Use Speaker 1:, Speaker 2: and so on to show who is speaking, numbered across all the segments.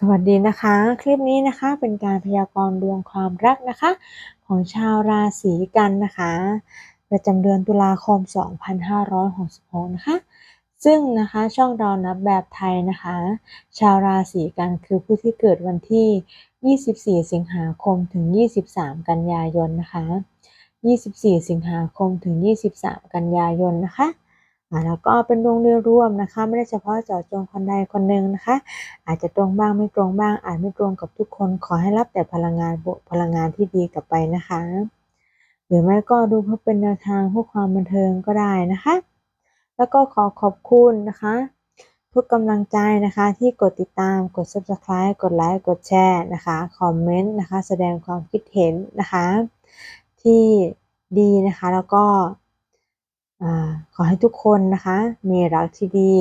Speaker 1: สวัสดีนะคะ คลิปนี้นะคะเป็นการพยากรณ์ดวงความรักนะคะ ของชาวราศีกันนะคะ ประจำเดือนตุลาคม 2566นะคะ ซึ่งนะคะช่องเรานับแบบไทยนะคะ ชาวราศีกันคือผู้ที่เกิดวันที่ 24 สิงหาคมถึง 23 กันยายนนะคะ 24 สิงหาคมถึง 23 กันยายนนะคะ แล้วก็เป็นดวงโดยรวมนะคะ ไม่ได้เฉพาะเจาะจงคนใดคนหนึ่งนะคะ อาจจะตรงบ้างไม่ตรงบ้าง อาจไม่ตรงกับทุกคน ขอให้รับแต่พลังงานบวกพลังงานที่ดีกลับไปนะคะ หรือไม่ก็ดูเพื่อเป็นแนวทางเพื่อความบันเทิงก็ได้นะคะ แล้วก็ขอขอบคุณนะคะทุกกำลังใจนะคะที่กดติดตามกด subscribe กดไลค์กดแชร์นะคะคอมเมนต์นะคะ แสดงความคิดเห็นนะคะ ที่ดีนะคะแล้วก็ ขอให้ทุกคนนะคะ มีรักที่ดี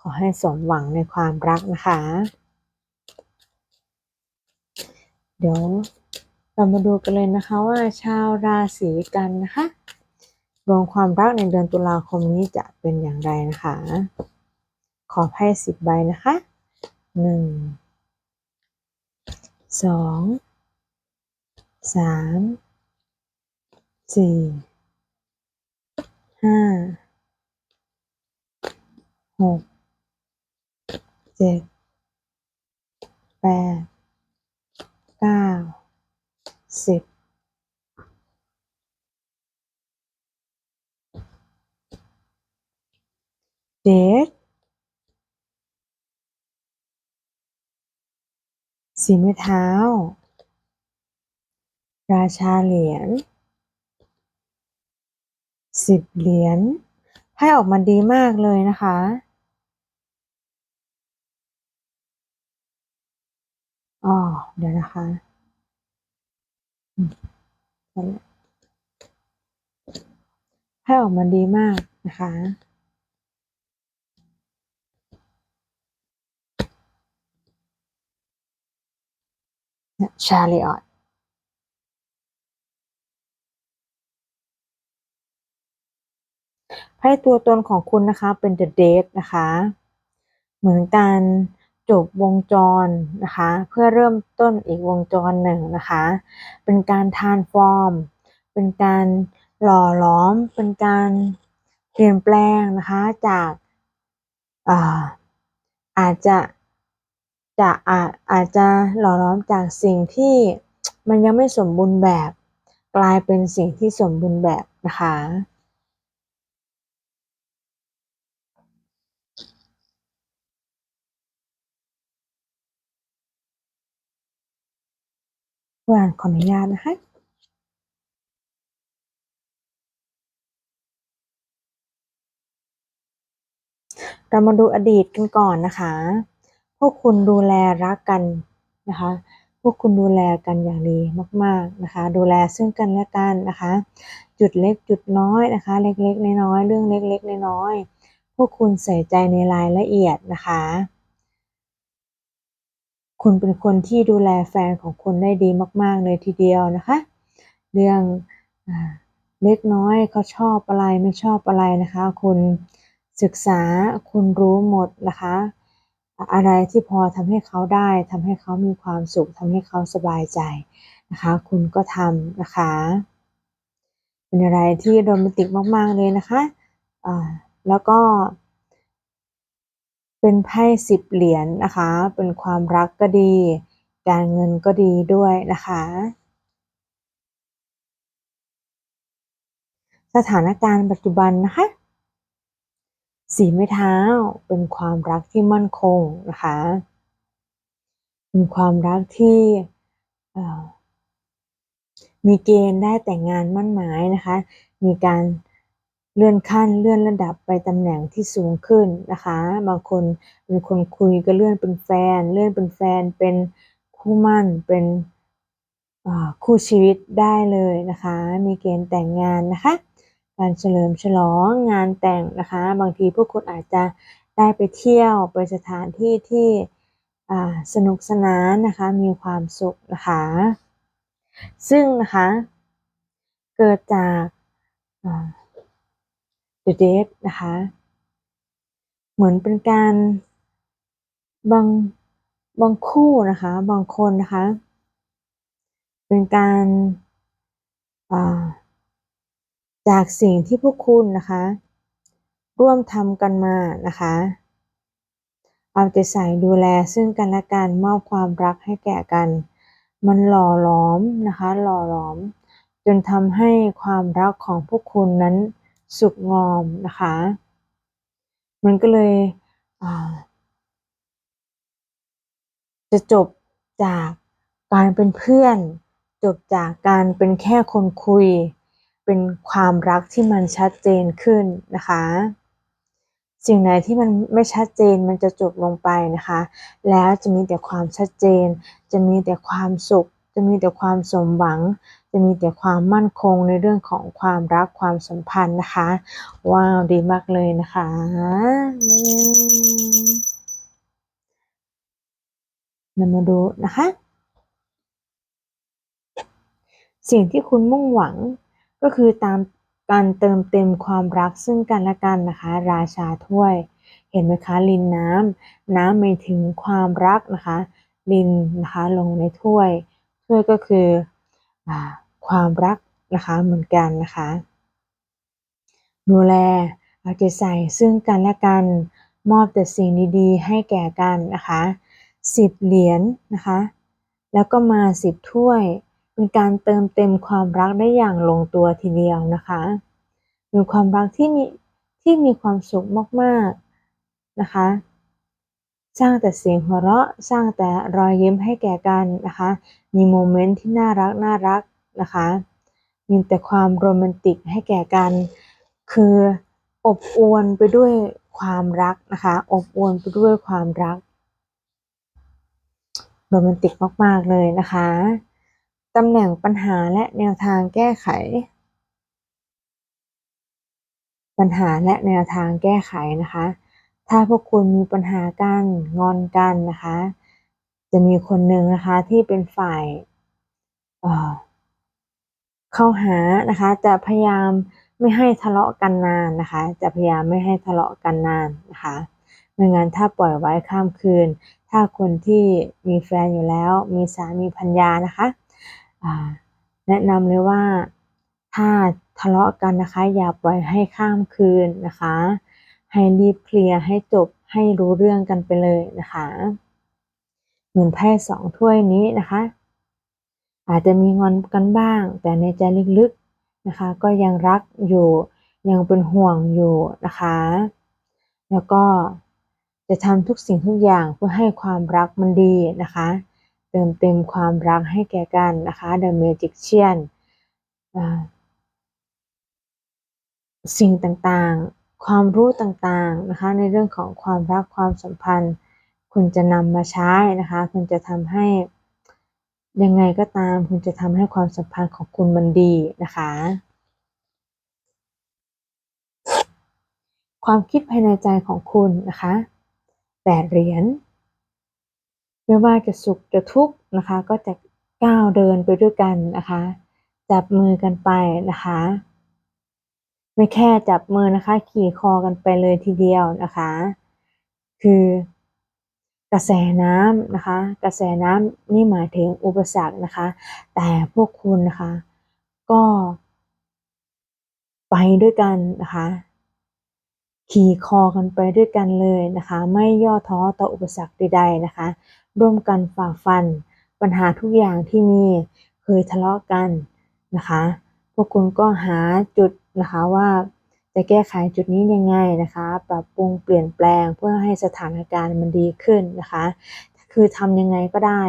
Speaker 1: ขอให้สมหวังในความรักนะคะ เดี๋ยวเรามาดูกันเลยนะคะว่าชาวราศีกันนะคะดวงความรักในเดือนตุลาคมนี้จะเป็นอย่างไรนะคะ ขอไพ่สิบใบนะคะหนึ่งสองสามสี่ ห้า หก เจ็ด แปด เก้า สิบ เจ็ด สีไม้เท้า ราชาเหรียญ สิบเหรียญให้ออกมาดีมากเลยนะคะ อ๋อ เดี๋ยวนะคะให้ออกมาดีมากนะคะชาลีออต ให้ตัวตนของคุณนะคะเป็น the date นะคะ เหมือนการจบวงจรนะคะ เพื่อเริ่มต้นอีกวงจรหนึ่งนะคะ เป็นการทานฟอร์ม เป็นการหล่อหลอม เป็นการเปลี่ยนแปลงนะคะจากอาอาจจะจะอาอาจจะหล่อหลอมจากสิ่งที่มันยังไม่สมบูรณ์แบบ กลายเป็นสิ่งที่สมบูรณ์แบบนะคะ วานขออนุญาตนะคะเรามาดูอดีตกันก่อนนะคะ พวกคุณดูแลรักกันนะคะ พวกคุณดูแลกันอย่างดีมาก ๆนะคะ ดูแลซึ่งกันและกันนะคะ จุดเล็กจุดน้อยนะคะ เล็กๆน้อยๆเรื่องเล็กๆน้อยๆพวกคุณใส่ใจในรายละเอียดนะคะ คุณเป็นคนที่ดูแลแฟนของคุณได้ดีมาก ๆ เลยทีเดียวนะคะ เรื่องเล็กน้อยเขาชอบอะไรไม่ชอบอะไรนะคะ คุณศึกษาคุณรู้หมดนะคะ อะไรที่พอทำให้เขาได้ทำให้เขามีความสุขทำให้เขาสบายใจนะคะ คุณก็ทำนะคะ เป็นอะไรที่โรแมนติกมาก ๆ เลยนะคะะแล้วก็ เป็นไพ่สิบเหรียญนนะคะ เป็นความรักก็ดี การเงินก็ดีด้วยนะคะ สถานการณ์ปัจจุบันนะคะสีไม้เท้าเป็นความรักที่มั่นคงนะคะเป็นความรักที่มีเกณฑ์ได้แต่งงานมั่นหมายนะคะ มีการ เลื่อนขั้นเลื่อนระดับไปตำแหน่งที่สูงขึ้นนะคะ บางคนเป็นคนคุยก็เลื่อนเป็นแฟน เลื่อนเป็นแฟนเป็นคู่มั่นเป็นคู่ชีวิตได้เลยนะคะ มีเกณฑ์แต่งงานนะคะ การเฉลิมฉลองงานแต่งนะคะ บางทีพวกคุณอาจจะได้ไปเที่ยวไปสถานที่ที่สนุกสนานนะคะ มีความสุขนะคะ ซึ่งนะคะ เกิดจาก The Date นะคะ เหมือนเป็นการบางบางคู่นะคะ บางคนนะคะ เป็นการจากสิ่งที่พวกคุณนะคะ ร่วมทำกันมานะคะ เอาใจใส่ดูแลซึ่งกันและกันมอบความรักให้แก่กัน มันหล่อหลอมนะคะ หล่อหลอม จนทำให้ความรักของพวกคุณนั้น สุกงอมนะคะ มันก็เลยจะจบจากการเป็นเพื่อน จบจากการเป็นแค่คนคุย เป็นความรักที่มันชัดเจนขึ้นนะคะ สิ่งไหนที่มันไม่ชัดเจนมันจะจบลงไปนะคะ แล้วจะมีแต่ความชัดเจน จะมีแต่ความสุข จะมีแต่ความสมหวัง จะมีแต่ความมั่นคงในเรื่องของความรักความสัมพันธ์นะคะ ว้าวดีมากเลยนะคะเรามาดูนะคะ สิ่งที่คุณมุ่งหวังก็คือตามการเติมเต็มความรักซึ่งกันและกันนะคะ ราชาถ้วย เห็นไหมคะลินน้ำน้ำหมายถึงความรักนะคะ ลินนะคะลงในถ้วย ถ้วยก็คืออความรักนะคะเหมือนกันนะคะดูแลเอาใจใส่ซึ่งกันและกันมอบแต่สิ่งดีๆ ให้แก่กันนะคะสิบเหรียญนนะคะ แล้วก็มาสิบถ้วย เป็นการเติมเต็มความรักได้อย่างลงตัวทีเดียวนะคะเป็นความรักที่มีที่มีความสุขมากๆนะคะ สร้างแต่เสียงหัวเราะ สร้างแต่รอยยิ้มให้แก่กันนะคะ มีโมเมนต์ที่น่ารักน่ารักนะคะ มีแต่ความโรแมนติกให้แก่กัน คืออบอวลไปด้วยความรักนะคะ อบอวลไปด้วยความรัก โรแมนติกมาก ๆ เลยนะคะ ตำแหน่งปัญหาและแนวทางแก้ไข ปัญหาและแนวทางแก้ไขนะคะ ถ้าพวกคุณมีปัญหากันงอนกันนะคะ จะมีคนหนึ่งนะคะที่เป็นฝ่ายเข้าหานะคะ จะพยายามไม่ให้ทะเลาะกันนานนะคะ จะพยายามไม่ให้ทะเลาะกันนานนะคะไม่งั้นถ้าปล่อยไว้ข้ามคืน ถ้าคนที่มีแฟนอยู่แล้ว มีสามีพัญญานะคะแนะนำเลยว่าถ้าทะเลาะกันนะคะ อย่าปล่อยให้ข้ามคืนนะคะ ให้รีบเคลียร์ให้จบให้รู้เรื่องกันไปเลยนะคะเหมือนไพ่สองถ้วยนี้นะคะ อาจจะมีงอนกันบ้าง แต่ในใจลึกๆนะคะ ก็ยังรักอยู่ยังเป็นห่วงอยู่นะคะ แล้วก็จะทำทุกสิ่งทุกอย่างเพื่อให้ความรักมันดีนะคะ เติมเต็มความรักให้แก่กันนะคะ The Magician สิ่งต่างๆ ความรู้ต่างๆนะคะในเรื่องของความรักความสัมพันธ์ คุณจะนำมาใช้นะคะ คุณจะทำให้ยังไงก็ตาม คุณจะทำให้ความสัมพันธ์ของคุณมันดีนะคะ ความคิดภายในใจของคุณนะคะแปดเหรียญไม่ว่าจะสุขจะทุกข์นะคะ ก็จะก้าวเดินไปด้วยกันนะคะ จับมือกันไปนะคะ ไม่แค่จับมือนะคะ ขี่คอกันไปเลยทีเดียวนะคะ คือกระแสน้ำนะคะ กระแสน้ำนี่หมายถึงอุปสรรคนะคะ แต่พวกคุณนะคะ ก็ไปด้วยกันนะคะ ขี่คอกันไปด้วยกันเลยนะคะ ไม่ย่อท้อต่ออุปสรรคใดๆนะคะ ร่วมกันฝ่าฟัน ปัญหาทุกอย่างที่มีเคยทะเลาะกันนะคะ พวกคุณก็หาจุด นะคะว่าจะแก้ไขจุดนี้ยังไงนะคะ ปรับปรุงเปลี่ยนแปลงเพื่อให้สถานการณ์มันดีขึ้นนะคะ คือทำยังไงก็ได้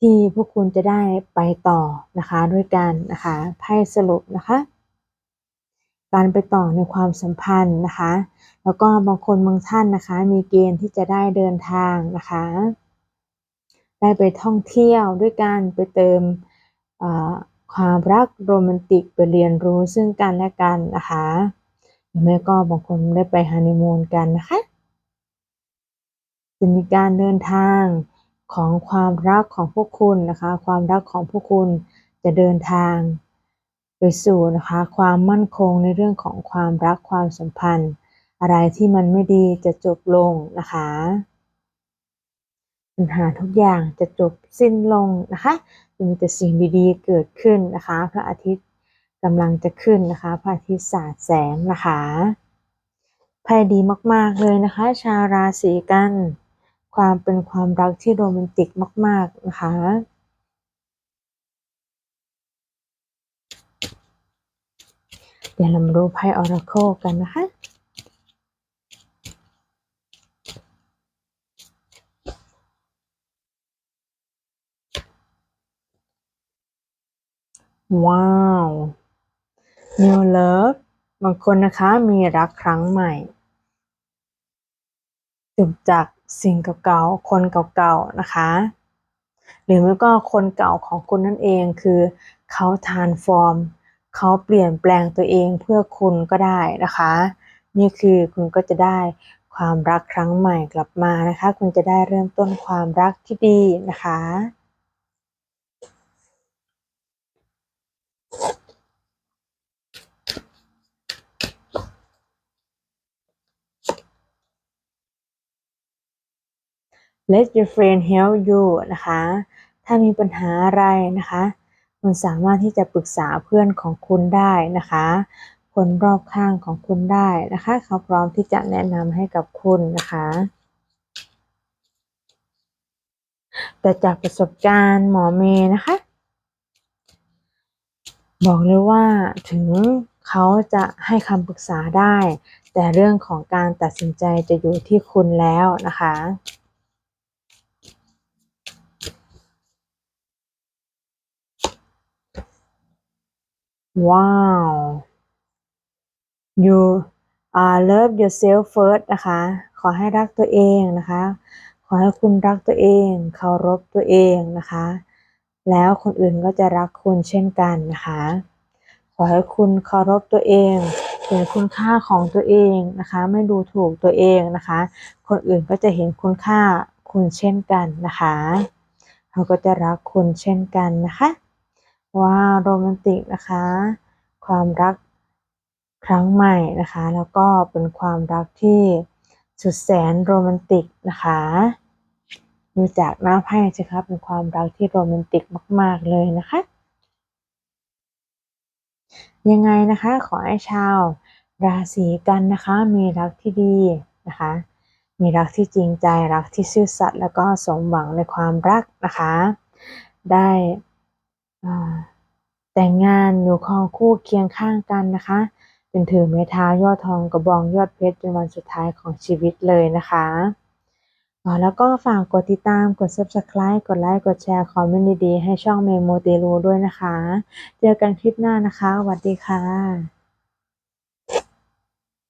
Speaker 1: ที่พวกคุณจะได้ไปต่อนะคะด้วยกันนะคะไพ่สรุปนะคะ การไปต่อในความสัมพันธ์นะคะ แล้วก็บางคนบางท่านนะคะ มีเกณฑ์ที่จะได้เดินทางนะคะ ได้ไปท่องเที่ยวด้วยกันไปเติม ความรักโรแมนติกไปเรียนรู้ซึ่งกันและกันนะคะหรือไม่ก็บางคนได้ไปฮันนีมูนกันนะคะจะมีการเดินทางของความรักของพวกคุณนะคะ ความรักของพวกคุณจะเดินทางไปสู่นะคะความมั่นคงในเรื่องของความรักความสัมพันธ์ อะไรที่มันไม่ดีจะจบลงนะคะ ปัญหาทุกอย่างจะจบสิ้นลงนะคะจะมีแต่สิ่งดีๆเกิดขึ้นนะคะ พระอาทิตย์กำลังจะขึ้นนะคะ พระอาทิตย์สาดแสงนะคะไพ่ดีมากๆเลยนะคะ ชาวราศีกัน ความเป็นความรักที่โรแมนติกมาก ๆนะคะเดี๋ยวเรามาดูไพ่ออราโคกันนะคะ ว้าว New Love บางคนนะคะมีรักครั้งใหม่จบจากสิ่งเก่าๆ คนเก่าๆ นะคะ หรือไม่ก็คนเก่าของคุณนั่นเองคือเขาทานฟอร์ม เขาเปลี่ยนแปลงตัวเองเพื่อคุณก็ได้นะคะ นี่คือคุณก็จะได้ความรักครั้งใหม่กลับมานะคะ คุณจะได้เริ่มต้นความรักที่ดีนะคะ Let your friend help you นะคะ ถ้ามีปัญหาอะไรนะคะ คุณสามารถที่จะปรึกษาเพื่อนของคุณได้นะคะ คนรอบข้างของคุณได้นะคะ เขาพร้อมที่จะแนะนำให้กับคุณนะคะ แต่จากประสบการณ์หมอเมย์นะคะ บอกเลยว่าถึงเขาจะให้คำปรึกษาได้ แต่เรื่องของการตัดสินใจจะอยู่ที่คุณแล้วนะคะ ว้าว you uh, love yourself first นะคะ ขอให้รักตัวเองนะคะ ขอให้คุณรักตัวเอง เคารพตัวเองนะคะ แล้วคนอื่นก็จะรักคุณเช่นกันนะคะ ขอให้คุณเคารพตัวเองเห็นคุณค่าของตัวเองนะคะ ไม่ดูถูกตัวเองนะคะ คนอื่นก็จะเห็นคุณค่าคุณเช่นกันนะคะ เขาก็จะรักคุณเช่นกันนะคะ ว้าโรแมนติกนะคะ ความรักครั้งใหม่นะคะ แล้วก็เป็นความรักที่สุดแสนโรแมนติกนะคะดูจากหน้าไพ่สิคะเป็นความรักที่โรแมนติกมาก ๆ เลยนะคะ ยังไงนะคะ ขอให้ชาว ราศีกันนะคะ มีรักที่ดีนะคะ มีรักที่จริงใจรักที่ซื่อสัตย์แล้วก็สมหวังในความรักนะคะ ได้ แต่งงานอยู่ครองคู่เคียงข้างกันนะคะจนถือไม้เท้ายอดทองกระบองยอดเพชรเป็นวันสุดท้ายของชีวิตเลยนะคะแล้วก็ฝากกดติดตามกด subscribe กดไลค์กดแชร์คอมเมนต์ดีๆ ให้ช่องเมโมเตลูด้วยนะคะ เจอกันคลิปหน้านะคะสวัสดีค่ะ